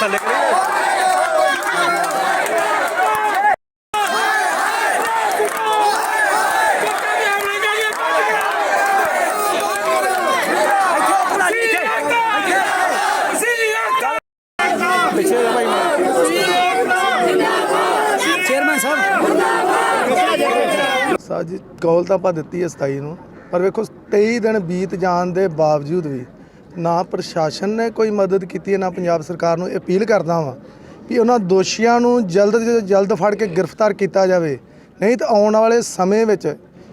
ਥੱਲੇ ਕਰੀਏ ਕੌਲ ਤਾਂ ਆਪਾਂ ਦਿੱਤੀ ਹੈ 27 ਨੂੰ, ਪਰ ਵੇਖੋ 23 ਦਿਨ ਬੀਤ ਜਾਣ ਦੇ ਬਾਵਜੂਦ ਵੀ ਨਾ ਪ੍ਰਸ਼ਾਸਨ ਨੇ ਕੋਈ ਮਦਦ ਕੀਤੀ ਹੈ, ਨਾ ਪੰਜਾਬ ਸਰਕਾਰ ਨੂੰ ਅਪੀਲ ਕਰਦਾ ਵਾਂ ਵੀ ਉਹਨਾਂ ਦੋਸ਼ੀਆਂ ਨੂੰ ਜਲਦ ਤੋਂ ਜਲਦ ਫੜ ਕੇ ਗ੍ਰਿਫਤਾਰ ਕੀਤਾ ਜਾਵੇ। ਨਹੀਂ ਤਾਂ ਆਉਣ ਵਾਲੇ ਸਮੇਂ ਵਿੱਚ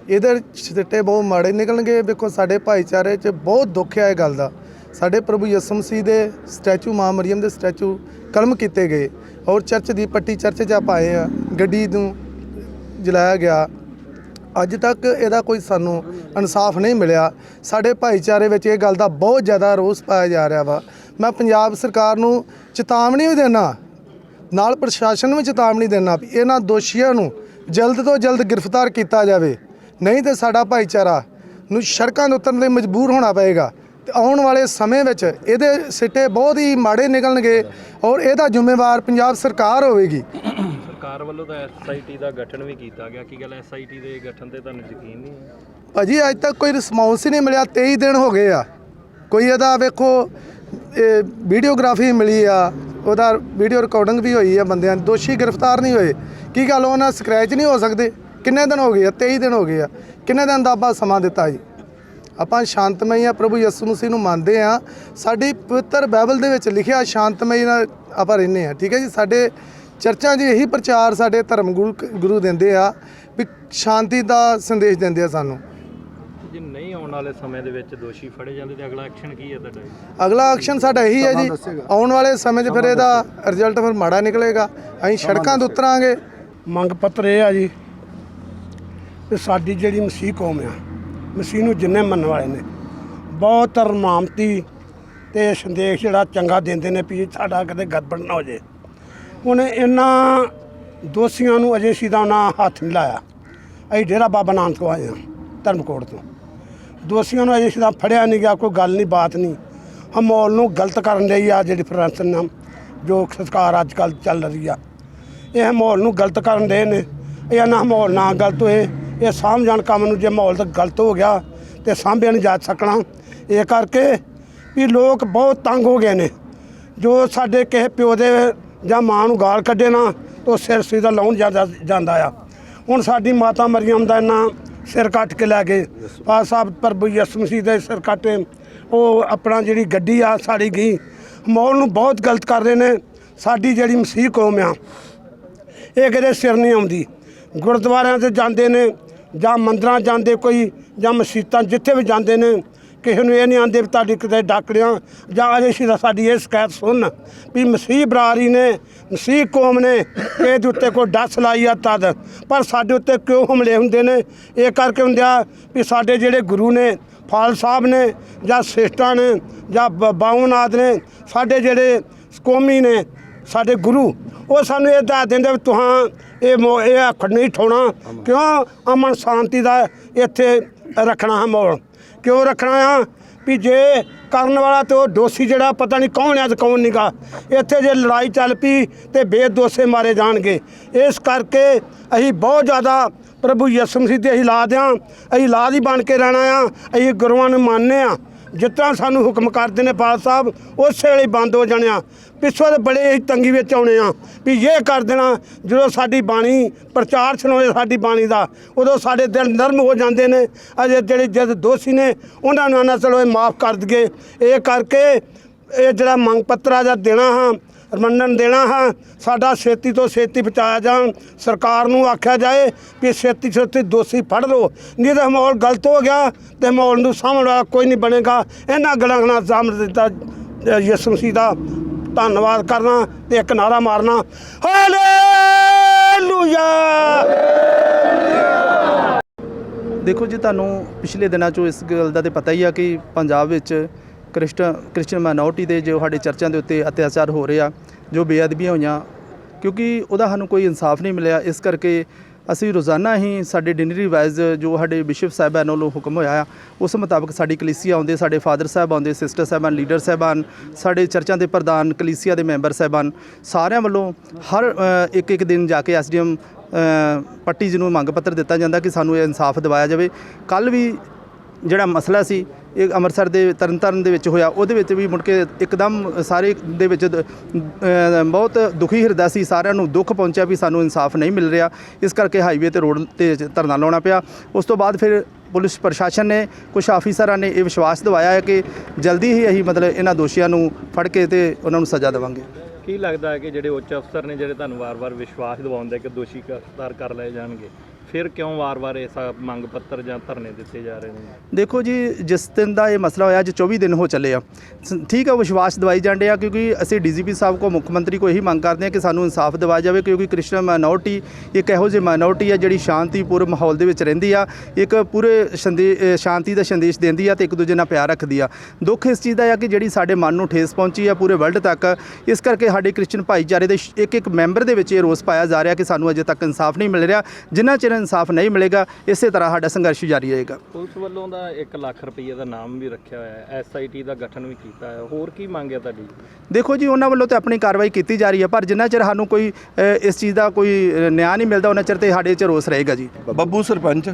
ਇਹਦੇ ਸਿੱਟੇ ਬਹੁਤ ਮਾੜੇ ਨਿਕਲਣਗੇ। ਵੇਖੋ, ਸਾਡੇ ਭਾਈਚਾਰੇ 'ਚ ਬਹੁਤ ਦੁੱਖ ਹੈ ਇਹ ਗੱਲ ਦਾ। ਸਾਡੇ ਪ੍ਰਭੂ ਯਿਸੂ ਮਸੀਹ ਦੇ ਸਟੈਚੂ, ਮਾਂ ਮਰੀਮ ਦੇ ਸਟੈਚੂ ਕਲਮ ਕੀਤੇ ਗਏ। ਔਰ ਚਰਚ ਦੀ ਪੱਟੀ ਚਰਚ 'ਚ ਆਪਾਂ ਆਏ ਆ ਗੱਡੀ ਨੂੰ ਜਲਾਇਆ ਗਿਆ। ਅੱਜ ਤੱਕ ਇਹਦਾ ਕੋਈ ਸਾਨੂੰ ਇਨਸਾਫ ਨਹੀਂ ਮਿਲਿਆ। ਸਾਡੇ ਭਾਈਚਾਰੇ ਵਿੱਚ ਇਹ ਗੱਲ ਦਾ ਬਹੁਤ ਜ਼ਿਆਦਾ ਰੋਸ ਪਾਇਆ ਜਾ ਰਿਹਾ ਵਾ। ਮੈਂ ਪੰਜਾਬ ਸਰਕਾਰ ਨੂੰ ਚੇਤਾਵਨੀ ਵੀ ਦੇਣਾ ਨਾਲ ਪ੍ਰਸ਼ਾਸਨ ਨੂੰ ਵੀ ਚੇਤਾਵਨੀ ਦੇਣਾ ਵੀ ਇਹਨਾਂ ਦੋਸ਼ੀਆਂ ਨੂੰ ਜਲਦ ਤੋਂ ਜਲਦ ਗ੍ਰਿਫਤਾਰ ਕੀਤਾ ਜਾਵੇ। ਨਹੀਂ ਤੇ ਸਾਡਾ ਭਾਈਚਾਰਾ ਨੂੰ ਸੜਕਾਂ 'ਤੇ ਉਤਰਨ ਲਈ ਮਜਬੂਰ ਹੋਣਾ ਪਏਗਾ। ਤੇ ਆਉਣ ਵਾਲੇ ਸਮੇਂ ਵਿੱਚ ਇਹਦੇ ਸਿੱਟੇ ਬਹੁਤ ਹੀ ਮਾੜੇ ਨਿਕਲਣਗੇ ਔਰ ਇਹਦਾ ਜ਼ਿੰਮੇਵਾਰ ਪੰਜਾਬ ਸਰਕਾਰ ਹੋਵੇਗੀ। ਸਰਕਾਰ ਵੱਲੋਂ ਤਾਂ ਐਸਆਈਟੀ ਦਾ ਗਠਨ ਵੀ ਕੀਤਾ ਗਿਆ। ਕੀ ਗੱਲ ਐਸਆਈਟੀ ਦੇ ਗਠਨ ਤੇ ਤੁਹਾਨੂੰ ਯਕੀਨ ਨਹੀਂ ਹੈ? ਭਾਜੀ, ਅੱਜ ਤੱਕ ਕੋਈ ਰਿਸਪੌਂਸ ਹੀ ਨਹੀਂ ਮਿਲਿਆ। 23 ਦਿਨ ਹੋ ਗਏ ਆ। ਕੋਈ ਇਹਦਾ ਵੇਖੋ, ਇਹ ਵੀਡੀਓਗ੍ਰਾਫੀ ਮਿਲੀ ਆ। ਉਹਦਾ ਵੀਡੀਓ ਰਿਕਾਰਡਿੰਗ ਵੀ ਹੋਈ ਆ ਬੰਦਿਆਂ ਦੋਸ਼ੀ ਗ੍ਰਿਫਤਾਰ ਨਹੀਂ ਹੋਏ। ਕੀ ਗੱਲ, ਉਹਨਾਂ ਸਕ੍ਰੈਚ ਨਹੀਂ ਹੋ ਸਕਦੇ? ਕਿੰਨੇ ਦਿਨ ਹੋ ਗਏ ਆ? 23 ਦਿਨ ਹੋ ਗਏ ਆ। ਕਿੰਨੇ ਦਿਨ ਦਾ ਆਪਾਂ ਸਮਾਂ ਦਿੱਤਾ ਜੀ? ਆਪਾਂ ਸ਼ਾਂਤਮਈ ਆ, ਪ੍ਰਭੂ ਯਿਸੂ ਮਸੀਹ ਨੂੰ ਮੰਨਦੇ ਆ। ਸਾਡੀ ਪਵਿੱਤਰ ਬਾਈਬਲ ਦੇ ਵਿੱਚ ਲਿਖਿਆ ਸ਼ਾਂਤਮਈ ਨਾਲ ਆਪਾਂ ਰਹਿੰਦੇ ਆ। ਠੀਕ ਹੈ ਜੀ? ਸਾਡੇ ਚਰਚਾਂ 'ਚ ਇਹੀ ਪ੍ਰਚਾਰ ਸਾਡੇ ਧਰਮ ਗੁਰੂ ਗੁਰੂ ਦਿੰਦੇ ਆ ਵੀ ਸ਼ਾਂਤੀ ਦਾ ਸੰਦੇਸ਼ ਦਿੰਦੇ ਆ ਸਾਨੂੰ। ਜੇ ਨਹੀਂ ਆਉਣ ਵਾਲੇ ਸਮੇਂ ਦੇ ਵਿੱਚ ਦੋਸ਼ੀ ਫੜੇ ਜਾਂਦੇ ਤੇ ਅਗਲਾ ਐਕਸ਼ਨ ਕੀ ਹੈ ਤੁਹਾਡਾ? ਅਗਲਾ ਐਕਸ਼ਨ ਸਾਡਾ ਇਹੀ ਹੈ ਜੀ ਆਉਣ ਵਾਲੇ ਸਮੇਂ 'ਚ ਫਿਰ ਇਹਦਾ ਰਿਜ਼ਲਟ ਫਿਰ ਮਾੜਾ ਨਿਕਲੇਗਾ। ਅਸੀਂ ਸੜਕਾਂ 'ਤੇ ਉਤਰਾਂਗੇ। ਮੰਗ ਪੱਤਰ ਇਹ ਆ ਜੀ ਕਿ ਸਾਡੀ ਜਿਹੜੀ ਮਸੀਹ ਕੌਮ ਆ ਮਸੀਹ ਨੂੰ ਜਿੰਨੇ ਮੰਨਣ ਵਾਲੇ ਨੇ ਬਹੁਤ ਰਮਾਮਤੀ ਤੇ ਸੰਦੇਸ਼ ਜਿਹੜਾ ਚੰਗਾ ਦਿੰਦੇ ਨੇ ਵੀ ਸਾਡਾ ਕਦੇ ਗੜਬੜ ਨਾ ਹੋ ਜੇ ਹੁਣ ਇਹਨਾਂ ਦੋਸ਼ੀਆਂ ਨੂੰ ਅਜੇ ਸਿੱਧਾ ਨਾ ਹੱਥ ਨਹੀਂ ਲਾਇਆ। ਅਸੀਂ ਡੇਰਾ ਬਾਬਾ ਨਾਨਕ ਤੋਂ ਆਏ ਹਾਂ, ਧਰਮਕੋਟ ਤੋਂ। ਦੋਸ਼ੀਆਂ ਨੂੰ ਅਜੇ ਸਿੱਧਾ ਫੜਿਆ ਨਹੀਂ ਗਿਆ, ਕੋਈ ਗੱਲ ਨਹੀਂ, ਬਾਤ ਨਹੀਂ। ਹਮੌਲ ਨੂੰ ਗਲਤ ਕਰਨ ਲਈ ਆ ਜਿਹੜੀ ਫਰਾਂਸਨ ਨਾਲ ਜੋ ਸੰਸਕਾਰ ਅੱਜ ਕੱਲ੍ਹ ਚੱਲ ਰਹੀ ਆ। ਇਹ ਮਾਹੌਲ ਨੂੰ ਗਲਤ ਕਰਨ ਦੇ ਨੇ। ਇਹ ਨਾ ਮਾਹੌਲ ਨਾ ਗਲਤ ਹੋਏ। ਇਹ ਸਾਂਭ ਕੰਮ ਨੂੰ ਜੇ ਮਾਹੌਲ ਤਾਂ ਗਲਤ ਹੋ ਗਿਆ ਤੇ ਸਾਂਭਿਆ ਨਹੀਂ ਜਾ ਸਕਣਾ। ਇਹ ਕਰਕੇ ਵੀ ਲੋਕ ਬਹੁਤ ਤੰਗ ਹੋ ਗਏ ਨੇ। ਜੋ ਸਾਡੇ ਕਿਸੇ ਪਿਓ ਦੇ ਜਾਂ ਮਾਂ ਨੂੰ ਗਾਲ ਕੱਢੇ ਨਾ, ਤਾਂ ਸਿਰ ਸਿੱਧਾ ਲਾਉਣ ਜਾਂਦਾ ਜਾਂਦਾ ਆ। ਹੁਣ ਸਾਡੀ ਮਾਤਾ ਮਰੀਮ ਦਾ ਇਹਨਾਂ ਸਿਰ ਕੱਟ ਕੇ ਲੈ ਗਏ ਪਾਸ ਸਾਹਿਬ ਪ੍ਰਭੂ ਯਿਸੂ ਮਸੀਹ ਦੇ ਸਿਰ ਕੱਟੇ। ਉਹ ਆਪਣਾ ਜਿਹੜੀ ਗੱਡੀ ਆ, ਸਾੜੀ ਗਈ। ਮਾਹੌਲ ਨੂੰ ਬਹੁਤ ਗਲਤ ਕਰ ਰਹੇ ਨੇ। ਸਾਡੀ ਜਿਹੜੀ ਮਸੀਹ ਕੌਮ ਆ, ਇਹ ਕਿਤੇ ਸਿਰ ਨਹੀਂ ਆਉਂਦੀ। ਗੁਰਦੁਆਰਿਆਂ ਤੇ ਜਾਂਦੇ ਨੇ, ਜਾਂ ਮੰਦਰਾਂ ਜਾਂਦੇ ਕੋਈ, ਜਾਂ ਮਸੀਤਾਂ ਜਿੱਥੇ ਵੀ ਜਾਂਦੇ ਨੇ ਕਿਸੇ ਨੂੰ ਇਹ ਨਹੀਂ ਆਂਦੇ ਵੀ ਤੁਹਾਡੀ ਕਿਤੇ ਡਾਕੜਿਆਂ ਜਾਂ ਅਜੇ ਸ਼ੀਦਾ ਸਾਡੀ ਇਹ ਸ਼ਿਕਾਇਤ ਸੁਣ ਵੀ ਮਸੀਹ ਬਰਾਰੀ ਨੇ, ਮਸੀਹ ਕੌਮ ਨੇ ਇਹਦੇ ਉੱਤੇ ਕੋਈ ਡਸ ਲਾਈ ਆ ਤਦ। ਪਰ ਸਾਡੇ ਉੱਤੇ ਕਿਉਂ ਹਮਲੇ ਹੁੰਦੇ ਨੇ? ਇਹ ਕਰਕੇ ਹੁੰਦੇ ਵੀ ਸਾਡੇ ਜਿਹੜੇ ਗੁਰੂ ਨੇ, ਫਾਲ ਸਾਹਿਬ ਨੇ, ਜਾਂ ਸਿਸਟਾਂ ਨੇ, ਜਾਂ ਬ- ਬਾਉਨਾਦ ਨੇ, ਸਾਡੇ ਜਿਹੜੇ ਕੌਮੀ ਨੇ, ਸਾਡੇ ਗੁਰੂ, ਉਹ ਸਾਨੂੰ ਇਹ ਦੱਸ ਦਿੰਦੇ ਵੀ ਤੁਹਾਂ ਇਹ ਮੋ- ਇਹ ਆਖੜ ਨਹੀਂ ਠਾਉਣਾ। ਕਿਉਂ? ਅਮਨ ਸ਼ਾਂਤੀ ਦਾ ਇੱਥੇ ਰੱਖਣਾ ਹੈ ਮੋਲ। ਕਿਉਂ ਰੱਖਣਾ ਆ? ਵੀ ਜੇ ਕਰਨ ਵਾਲਾ ਤੇ ਉਹ ਦੋਸ਼ੀ ਜਿਹੜਾ, ਪਤਾ ਨਹੀਂ ਕੌਣ ਹੈ ਤੇ ਕੌਣ ਨਹੀਂਗਾ ਇੱਥੇ ਜੇ ਲੜਾਈ ਚੱਲ ਪਈ ਤੇ ਬੇਦੋਸ਼ੇ ਮਾਰੇ ਜਾਣਗੇ। ਇਸ ਕਰਕੇ ਅਸੀਂ ਬਹੁਤ ਜ਼ਿਆਦਾ ਪ੍ਰਭੂ ਯਿਸੂ ਮਸੀਹ ਦੇ ਅਸੀਂ ਲਾ ਦਿਆਂ। ਅਸੀਂ ਲਾਦ ਹੀ ਬਣ ਕੇ ਰਹਿਣਾ ਆ। ਅਸੀਂ ਗੁਰੂਆਂ ਨੂੰ ਮੰਨਦੇ ਆ। ਜਿਸ ਤਰ੍ਹਾਂ ਸਾਨੂੰ ਹੁਕਮ ਕਰਦੇ ਨੇ ਪਾਲ ਸਾਹਿਬ, ਉਸੇ ਵੇਲੇ ਬੰਦ ਹੋ ਜਾਣੇ ਆ। ਪਿੱਛੋਂ ਦੇ ਬੜੇ ਤੰਗੀ ਵਿੱਚ ਆਉਣੇ ਆ ਵੀ ਇਹ ਕਰ ਦੇਣਾ, ਜਦੋਂ ਸਾਡੀ ਬਾਣੀ ਪ੍ਰਚਾਰ ਸੁਣਾਉਂਦੇ ਸਾਡੀ ਬਾਣੀ ਦਾ, ਉਦੋਂ ਸਾਡੇ ਦਿਲ ਨਰਮ ਹੋ ਜਾਂਦੇ ਨੇ। ਅਜੇ ਜਿਹੜੇ ਜਦ ਦੋਸ਼ੀ ਨੇ, ਉਹਨਾਂ ਨੂੰ ਨਾ ਚਲੋ ਇਹ ਮਾਫ ਕਰ ਦਈਏ। ਇਹ ਕਰਕੇ ਇਹ ਜਿਹੜਾ ਮੰਗ ਪੱਤਰ ਆ ਜਾਂ ਦੇਣਾ ਹਾਂ ਮੰਨਣ ਦੇਣਾ ਹੈ। ਸਾਡਾ ਛੇਤੀ ਤੋਂ ਛੇਤੀ ਬਚਾਇਆ ਜਾਣ। ਸਰਕਾਰ ਨੂੰ ਆਖਿਆ ਜਾਏ ਵੀ ਛੇਤੀ ਛੇਤੀ ਦੋਸ਼ੀ ਫੜ ਲਓ। ਨਹੀਂ ਤਾਂ ਮਾਹੌਲ ਗਲਤ ਹੋ ਗਿਆ ਤੇ ਮਾਹੌਲ ਨੂੰ ਸਾਂਭਣ ਵਾਲਾ ਕੋਈ ਨਹੀਂ ਬਣੇਗਾ। ਇਹਨਾਂ ਗੱਲਾਂ ਨਾਲ ਸਾਹਮਣੇ ਦਿੱਤਾ ਅ, ਯਿਸੂ ਮਸੀਹ ਦਾ ਧੰਨਵਾਦ ਕਰਨਾ ਤੇ ਇੱਕ ਨਾਰਾ ਮਾਰਨਾ। ਹਾਲੇਲੂਇਆ! ਦੇਖੋ ਜੀ ਤੁਹਾਨੂੰ ਪਿਛਲੇ ਦਿਨਾਂ 'ਚੋਂ ਇਸ ਗੱਲ ਦਾ ਤੇ ਪਤਾ ਹੀ ਆ ਕਿ ਪੰਜਾਬ ਵਿੱਚ ਕ੍ਰਿਸਟਨ ਕ੍ਰਿਸਚਨ ਮਾਈਨੋਰਟੀ ਦੇ ਜੋ ਸਾਡੇ ਚਰਚਾਂ ਦੇ ਉੱਤੇ ਅਤਿਆਚਾਰ ਹੋ ਰਹੇ ਆ, ਜੋ ਬੇਅਦਬੀਆਂ ਹੋਈਆਂ, ਕਿਉਂਕਿ ਉਹਦਾ ਸਾਨੂੰ ਕੋਈ ਇਨਸਾਫ ਨਹੀਂ ਮਿਲਿਆ। ਇਸ ਕਰਕੇ ਅਸੀਂ ਰੋਜ਼ਾਨਾ ਹੀ ਸਾਡੇ ਡਿਨਰੀ ਵਾਈਜ਼ ਜੋ ਸਾਡੇ ਬਿਸ਼ਪ ਸਾਹਿਬਾਨ ਵੱਲੋਂ ਹੁਕਮ ਹੋਇਆ ਆ, ਉਸ ਮੁਤਾਬਕ ਸਾਡੀ ਕਲੀਸੀਆ ਆਉਂਦੇ, ਸਾਡੇ ਫਾਦਰ ਸਾਹਿਬ ਆਉਂਦੇ, ਸਿਸਟਰ ਸਾਹਿਬਾਨ, ਲੀਡਰ ਸਾਹਿਬਾਨ, ਸਾਡੇ ਚਰਚਾਂ ਦੇ ਪ੍ਰਧਾਨ, ਕਲੀਸੀਆ ਦੇ ਮੈਂਬਰ ਸਾਹਿਬਾਨ, ਸਾਰਿਆਂ ਵੱਲੋਂ ਹਰ ਇੱਕ ਇੱਕ ਦਿਨ ਜਾ ਕੇ ਐਸਡੀਐਮ ਪੱਟੀ ਜੀ ਨੂੰ ਮੰਗ ਪੱਤਰ ਦਿੱਤਾ ਜਾਂਦਾ ਕਿ ਸਾਨੂੰ ਇਹ ਇਨਸਾਫ ਦਿਵਾਇਆ ਜਾਵੇ। ਕੱਲ ਵੀ ਜਿਹੜਾ ਮਸਲਾ ਸੀ ਇਹ ਅੰਮ੍ਰਿਤਸਰ ਦੇ ਤਰਨਤਾਰਨ ਦੇ ਵਿੱਚ ਹੋਇਆ। ਉਹਦੇ ਵਿੱਚ ਵੀ ਮੁੜ ਕੇ ਇੱਕਦਮ ਸਾਰੇ ਦੇ ਵਿੱਚ ਦ- ਬਹੁਤ ਦੁਖੀ ਹਿਰਦਾ ਸੀ। ਸਾਰਿਆਂ ਨੂੰ ਦੁੱਖ ਪਹੁੰਚਿਆ ਵੀ ਸਾਨੂੰ ਇਨਸਾਫ ਨਹੀਂ ਮਿਲ ਰਿਹਾ। ਇਸ ਕਰਕੇ ਹਾਈਵੇ ਤੇ ਰੋਡ ਤੇ ਧਰਨਾ ਲਾਉਣਾ ਪਿਆ। ਉਸ ਤੋਂ ਬਾਅਦ ਫਿਰ ਪੁਲਿਸ ਪ੍ਰਸ਼ਾਸਨ ਨੇ ਕੁਝ ਆਫੀਸਰਾਂ ਨੇ ਇਹ ਵਿਸ਼ਵਾਸ ਦਿਵਾਇਆ ਹੈ ਕਿ ਜਲਦੀ ਹੀ ਅਸੀਂ ਮਤਲਬ ਇਹਨਾਂ ਦੋਸ਼ੀਆਂ ਨੂੰ ਫੜ ਕੇ ਤੇ ਉਹਨਾਂ ਨੂੰ ਸਜ਼ਾ ਦੇਵਾਂਗੇ। ਕੀ ਲੱਗਦਾ ਹੈ ਕਿ ਜਿਹੜੇ ਉੱਚ ਅਫਸਰ ਨੇ, ਜਿਹੜੇ ਤੁਹਾਨੂੰ ਵਾਰ-ਵਾਰ ਵਿਸ਼ਵਾਸ ਦਿਵਾਉਂਦੇ ਕਿ ਦੋਸ਼ੀ ਗ੍ਰਿਫਤਾਰ ਕਰ ਲਏ ਜਾਣਗੇ ਫਿਰ ਕਿਉਂ ਵਾਰ-ਵਾਰ ਇਹ ਸਭ ਮੰਗ ਪੱਤਰ ਜਾਂ ਧਰਨੇ ਦਿੱਤੇ ਜਾ ਰਹੇ ਨੇ? ਦੇਖੋ ਜੀ ਜਿਸ ਦਿਨ ਦਾ ਇਹ ਮਸਲਾ ਹੋਇਆ ਅੱਜ 24 ਦਿਨ ਹੋ ਚੱਲੇ ਆ। ਸ- ਠੀਕ ਆ ਵਿਸ਼ਵਾਸ ਦਿਵਾਈ ਜਾਂਦੇ ਆ ਕਿਉਂਕਿ ਅਸੀਂ ਡੀਜੀਪੀ ਸਾਹਿਬ ਕੋ ਮੁੱਖ ਮੰਤਰੀ ਕੋ ਇਹੀ ਮੰਗ ਕਰਦੇ ਆ ਕਿ ਸਾਨੂੰ ਇਨਸਾਫ ਦਿਵਾਇਆ ਜਾਵੇ ਕਿਉਂਕਿ ਕ੍ਰਿਸਚਨ ਮਾਈਨੋਰਟੀ ਇੱਕ ਇਹੋ ਜਿਹੀ ਮਾਈਨੋਰਟੀ ਆ ਜਿਹੜੀ ਸ਼ਾਂਤੀਪੂਰਨ ਮਾਹੌਲ ਦੇ ਵਿੱਚ ਰਹਿੰਦੀ ਆ ਇੱਕ ਪੂਰੇ ਸੰਦੇ- ਅ, ਸ਼ਾਂਤੀ ਦਾ ਸੰਦੇਸ਼ ਦਿੰਦੀ ਆ ਤੇ ਇੱਕ ਦੂਜੇ ਨਾਲ ਪਿਆਰ ਰੱਖਦੀ ਆ। ਦੁੱਖ ਇਸ ਚੀਜ਼ ਦਾ ਆ ਕਿ ਜਿਹੜੀ ਸਾਡੇ ਮਨ ਨੂੰ ਠੇਸ ਪਹੁੰਚੀ ਆ ਪੂਰੇ ਵਰਲਡ ਤੱਕ ਇਸ ਕਰਕੇ ਸਾਡੇ ਕ੍ਰਿਸਚਨ ਭਾਈਚਾਰੇ ਦੇ ਇੱਕ ਇੱਕ ਮੈਂਬਰ ਦੇ ਵਿੱਚ ਇਹ ਰੋਸ ਪਾਇਆ ਜਾ ਰਿਹਾ ਕਿ ਸਾਨੂੰ ਅਜੇ ਤੱਕ ਇਨਸਾਫ ਨਹੀਂ ਮਿਲ ਰਿਹਾ। ਜਿੰਨਾ ਚਿਰ ਇਨਸਾਫ ਨਹੀਂ ਮਿਲੇਗਾ ਇਸੇ ਤਰ੍ਹਾਂ ਸਾਡਾ ਸੰਘਰਸ਼ ਜਾਰੀ ਰਹੇਗਾ। ਪੁਲਿਸ ਵੱਲੋਂ ਦਾ 1 ਲੱਖ ਰੁਪਏ ਦਾ ਨਾਮ ਵੀ ਰੱਖਿਆ ਹੋਇਆ ਹੈ ਐਸਆਈਟੀ ਦਾ ਗਠਨ ਵੀ ਕੀਤਾ ਹੈ ਹੋਰ ਕੀ ਮੰਗ ਹੈ ਤੁਹਾਡੀ? ਦੇਖੋ ਜੀ ਉਹਨਾਂ ਵੱਲੋਂ ਤੇ ਆਪਣੀ ਕਾਰਵਾਈ ਕੀਤੀ ਜਾ ਰਹੀ ਹੈ ਪਰ ਜਿੰਨਾ ਚਿਰ ਸਾਨੂੰ ਕੋਈ ਅ, ਇਸ ਚੀਜ਼ ਦਾ ਕੋਈ ਅ, ਨਿਆਂ ਨਹੀਂ ਮਿਲਦਾ ਉਹਨਾਂ ਚਿਰ ਤੇ ਸਾਡੇ 'ਚ ਰੋਸ ਰਹੇਗਾ ਜੀ। ਬੱਬੂ ਸਰਪੰਚ।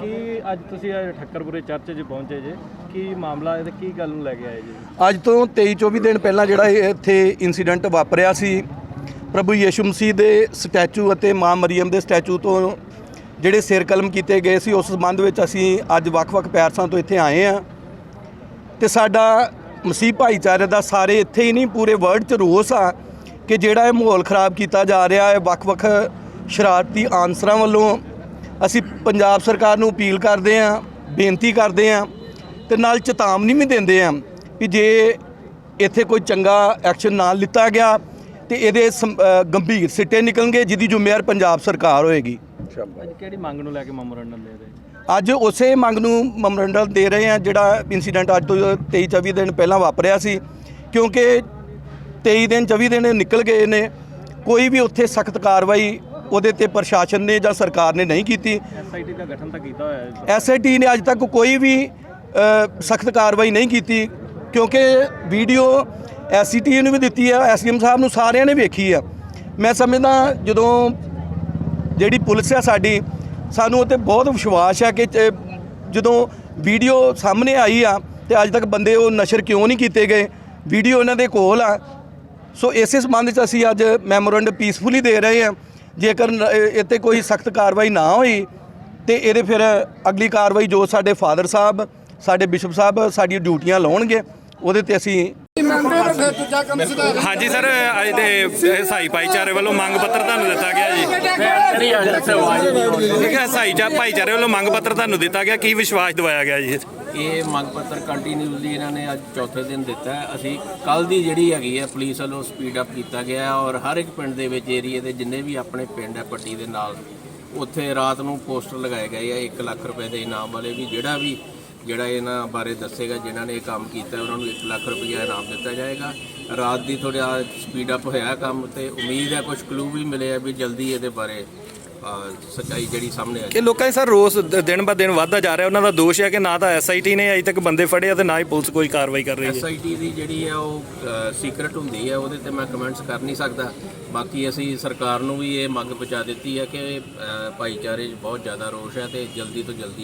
ਕੀ ਅੱਜ ਤੁਸੀਂ ਇਹ ਠੱਕਰਪੁਰੇ ਚਰਚ 'ਚ ਪਹੁੰਚੇ ਜੇ? ਕੀ ਮਾਮਲਾ ਹੈ ਤੇ ਕੀ ਗੱਲ ਨੂੰ ਲੈ ਕੇ ਆਏ ਜੀ? ਅੱਜ ਤੋਂ 23 24 ਦਿਨ ਪਹਿਲਾਂ ਜਿਹੜਾ ਇਹ ਇੱਥੇ ਇਨਸੀਡੈਂਟ ਵਾਪਰਿਆ ਸੀ ਪ੍ਰਭੂ ਯਿਸੂ ਮਸੀਹ ਦੇ ਸਟੈਚੂ ਅਤੇ ਮਾਂ ਮਰੀਮ ਦੇ ਸਟੈਚੂ ਤੋਂ ਜਿਹੜੇ ਸਿਰ ਕਲਮ ਕੀਤੇ ਗਏ ਸੀ, ਉਸ ਸੰਬੰਧ ਵਿੱਚ ਅਸੀਂ ਅੱਜ ਵੱਖ-ਵੱਖ ਪੈਰਸਾਂ ਤੋਂ ਇੱਥੇ ਆਏ ਆ ਤੇ ਸਾਡਾ ਮਸੀਹ ਭਾਈਚਾਰੇ ਦਾ ਸਾਰੇ ਇੱਥੇ ਹੀ ਨਹੀਂ, ਪੂਰੇ ਵਰਲਡ 'ਚ ਰੋਸ ਆ ਕਿ ਜਿਹੜਾ ਇਹ ਮਾਹੌਲ ਖਰਾਬ ਕੀਤਾ ਜਾ ਰਿਹਾ ਹੈ ਵੱਖ-ਵੱਖ ਸ਼ਰਾਰਤੀ ਆਨਸਰਾਂ ਵੱਲੋਂ ਅਸੀਂ ਪੰਜਾਬ ਸਰਕਾਰ ਨੂੰ ਅਪੀਲ ਕਰਦੇ ਹਾਂ, ਬੇਨਤੀ ਕਰਦੇ ਹਾਂ ਤੇ ਨਾਲ ਚੇਤਾਵਨੀ ਵੀ ਦਿੰਦੇ ਹਾਂ ਕਿ ਜੇ ਇੱਥੇ ਕੋਈ ਚੰਗਾ ਐਕਸ਼ਨ ਨਾ ਲਿੱਤਾ ਗਿਆ ਤੇ ਇਹਦੇ ਗੰਭੀਰ ਸਿੱਟੇ ਨਿਕਲਣਗੇ ਜਿਹਦੀ ਜ਼ਿੰਮੇਵਾਰ ਪੰਜਾਬ ਸਰਕਾਰ ਹੋਏਗੀ। ਅੱਜ ਕਿਹੜੀ ਮੰਗ ਨੂੰ ਲੈ ਕੇ ਮੈਮੋਰੰਡਮ ਦੇ ਰਹੇ? ਅੱਜ ਉਸੇ ਮੰਗ ਨੂੰ ਮੈਮੋਰੰਡਮ ਦੇ ਰਹੇ ਆ ਜਿਹੜਾ ਇਨਸੀਡੈਂਟ ਅੱਜ ਤੋਂ 23 24 ਦਿਨ ਪਹਿਲਾਂ ਵਾਪਰਿਆ ਸੀ। ਕਿਉਂਕਿ 23 ਦਿਨ 24 ਦਿਨ ਨਿਕਲ ਗਏ ਨੇ ਕੋਈ ਵੀ ਉੱਥੇ ਸਖਤ ਕਾਰਵਾਈ ਉਹਦੇ ਤੇ ਪ੍ਰਸ਼ਾਸਨ ਨੇ ਜਾਂ ਸਰਕਾਰ ਨੇ ਨਹੀਂ ਕੀਤੀ। ਐਸਆਈਟੀ ਦਾ ਗਠਨ ਤਾਂ ਕੀਤਾ ਹੋਇਆ ਹੈ। ਐਸਆਈਟੀ ਨੇ ਅੱਜ ਤੱਕ ਕੋਈ ਵੀ ਸਖਤ ਕਾਰਵਾਈ ਨਹੀਂ ਕੀਤੀ ਕਿਉਂਕਿ ਵੀਡੀਓ ਐਸਸੀਟੀ ਨੂੰ ਵੀ ਦਿੱਤੀ ਆ ਐਸਡੀਐਮ ਸਾਹਿਬ ਨੂੰ ਸਾਰਿਆਂ ਨੇ ਵੇਖੀ ਆ। ਮੈਂ ਸਮਝਦਾ ਜਦੋਂ ਜਿਹੜੀ ਪੁਲਿਸ ਆ ਸਾਡੀ, ਸਾਨੂੰ ਉਹ 'ਤੇ ਬਹੁਤ ਵਿਸ਼ਵਾਸ ਆ ਕਿ ਜਦੋਂ ਵੀਡੀਓ ਸਾਹਮਣੇ ਆਈ ਆ ਤੇ ਅੱਜ ਤੱਕ ਬੰਦੇ ਉਹ ਨਸ਼ਰ ਕਿਉਂ ਨਹੀਂ ਕੀਤੇ ਗਏ, ਵੀਡੀਓ ਇਹਨਾਂ ਦੇ ਕੋਲ ਆ। ਸੋ ਇਸੇ ਸੰਬੰਧ 'ਚ ਅਸੀਂ ਅੱਜ ਮੈਮੋਰੈਂਡਮ ਪੀਸਫੁਲੀ ਦੇ ਰਹੇ ਹਾਂ ਜੇਕਰ ਨ- ਇਹ- 'ਤੇ ਕੋਈ ਸਖਤ ਕਾਰਵਾਈ ਨਾ ਹੋਈ, ਤੇ ਇਹਦੇ ਫਿਰ ਅਗਲੀ ਕਾਰਵਾਈ ਜੋ ਸਾਡੇ ਫਾਦਰ ਸਾਹਿਬ, ਸਾਡੇ ਬਿਸ਼ਪ ਸਾਹਿਬ ਸਾਡੀਆਂ ਡਿਊਟੀਆਂ ਲਾਉਣਗੇ, ਉਹਦੇ ਤੇ ਅਸੀਂ ਹਾਂਜੀ ਸਰ ਅੱਜ ਦੇ ਸਾਈ ਭਾਈਚਾਰੇ ਵੱਲੋਂ ਮੰਗ ਪੱਤਰ ਤੁਹਾਨੂੰ ਦਿੱਤਾ ਗਿਆ ਜੀ। ਠੀਕ ਹੈ ਸਾਈ ਚਾ- ਭਾਈਚਾਰੇ ਵੱਲੋਂ ਮੰਗ ਪੱਤਰ ਤੁਹਾਨੂੰ ਦਿੱਤਾ ਗਿਆ ਕੀ ਵਿਸ਼ਵਾਸ ਦਿਵਾਇਆ ਗਿਆ ਜੀ? ਇਹ ਮੰਗ ਪੱਤਰ ਕੰਟੀਨਿਊਸਲੀ ਇਹਨਾਂ ਨੇ ਅੱਜ ਚੌਥੇ ਦਿਨ ਦਿੱਤਾ ਅਸੀਂ ਕੱਲ ਦੀ ਜਿਹੜੀ ਹੈਗੀ ਹੈ ਪੁਲਿਸ ਵੱਲੋਂ ਸਪੀਡ ਅਪ ਕੀਤਾ ਗਿਆ ਔਰ ਹਰ ਇੱਕ ਪਿੰਡ ਦੇ ਵਿੱਚ ਏਰੀਏ ਦੇ ਜਿੰਨੇ ਵੀ ਆਪਣੇ ਪਿੰਡ ਹੈ ਪੱਟੀ ਦੇ ਨਾਲ ਉੱਥੇ ਰਾਤ ਨੂੰ ਪੋਸਟਰ ਲਗਾਏ ਗਏ ਆ 1 ਲੱਖ ਰੁਪਏ ਦੇ ਇਨਾਮ ਵਾਲੇ ਵੀ ਜਿਹੜਾ ਵੀ ਜਿਹੜਾ ਇਹਨਾਂ ਬਾਰੇ ਦੱਸੇਗਾ ਜਿਨ੍ਹਾਂ ਨੇ ਇਹ ਕੰਮ ਕੀਤਾ ਉਹਨਾਂ ਨੂੰ 1 ਲੱਖ ਰੁਪਏ ਇਨਾਮ ਦਿੱਤਾ ਜਾਏਗਾ। ਰਾਤ ਦੀ ਥੋੜਾ ਸਪੀਡ ਅਪ ਹੋਇਆ ਕੰਮ ਤੇ ਉਮੀਦ ਹੈ ਕੁਝ ਕਲੂ ਵੀ ਮਿਲੇ ਆ ਵੀ ਜਲਦੀ ਇਹਦੇ ਬਾਰੇ ਸੱਚਾਈ ਜਿਹੜੀ ਸਾਹਮਣੇ ਆ ਇਹ ਲੋਕਾਂ ਦੇ ਸਰ ਰੋਸ ਦਿਨ ਬ ਦਿਨ ਵੱਧਦਾ ਜਾ ਰਿਹਾ ਉਹਨਾਂ ਦਾ ਦੋਸ਼ ਹੈ ਕਿ ਨਾ ਤਾਂ ਐਸਆਈਟੀ ਨੇ ਅਜੇ ਤੱਕ ਬੰਦੇ ਫੜੇ ਆ ਤੇ ਨਾ ਹੀ ਪੁਲਿਸ ਕੋਈ ਕਾਰਵਾਈ ਕਰ ਰਹੀ ਹੈ। ਐਸਆਈਟੀ ਦੀ ਜਿਹੜੀ ਆ ਉਹ ਸੀਕ੍ਰੇਟ ਹੁੰਦੀ ਹੈ ਉਹਦੇ ਤੇ ਮੈਂ ਕਮੈਂਟਸ ਕਰ ਨਹੀਂ ਸਕਦਾ। ਬਾਕੀ ਅਸੀਂ ਸਰਕਾਰ ਨੂੰ ਵੀ ਇਹ ਮੰਗ ਪਹੁੰਚਾ ਦਿੱਤੀ ਹੈ ਕਿ ਭਾਈਚਾਰੇ 'ਚ ਬਹੁਤ ਜ਼ਿਆਦਾ ਰੋਸ਼ ਹੈ ਤੇ ਜਲਦੀ ਤੋਂ ਜਲਦੀ